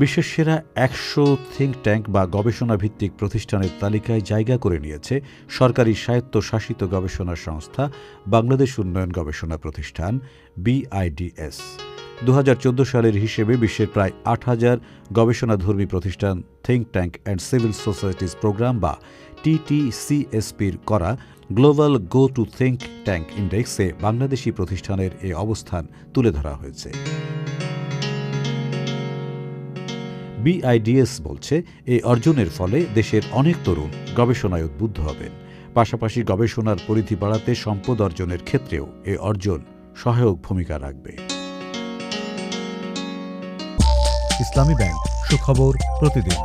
বিশ্বের সেরা একশো থিঙ্ক ট্যাঙ্ক বা গবেষণা ভিত্তিক প্রতিষ্ঠানের তালিকায় জায়গা করে নিয়েছে সরকারি স্বায়ত্তশাসিত গবেষণা সংস্থা, বাংলাদেশ উন্নয়ন গবেষণা প্রতিষ্ঠান বিআইডিএস দু হাজার চোদ্দ সালের হিসেবে বিশ্বের প্রায় আট হাজার গবেষণাধর্মী প্রতিষ্ঠান think tank and civil societies program বা টিটিসিএসপির করা global go to think tank ইন্ডেক্সে Bangladeshi প্রতিষ্ঠানের এ অবস্থান তুলে ধরা হয়েছে। বিআইডিএস বলছে, এই অর্জনের ফলে দেশের অনেক তরুণ গবেষণায় উদ্বুদ্ধ হবেন। পাশাপাশি গবেষণার পরিধি বাড়াতে সম্পদ অর্জনের ক্ষেত্রেও এ অর্জন সহায়ক ভূমিকা রাখবে। ইসলামী ব্যাংক, সুখবর প্রতিদিন।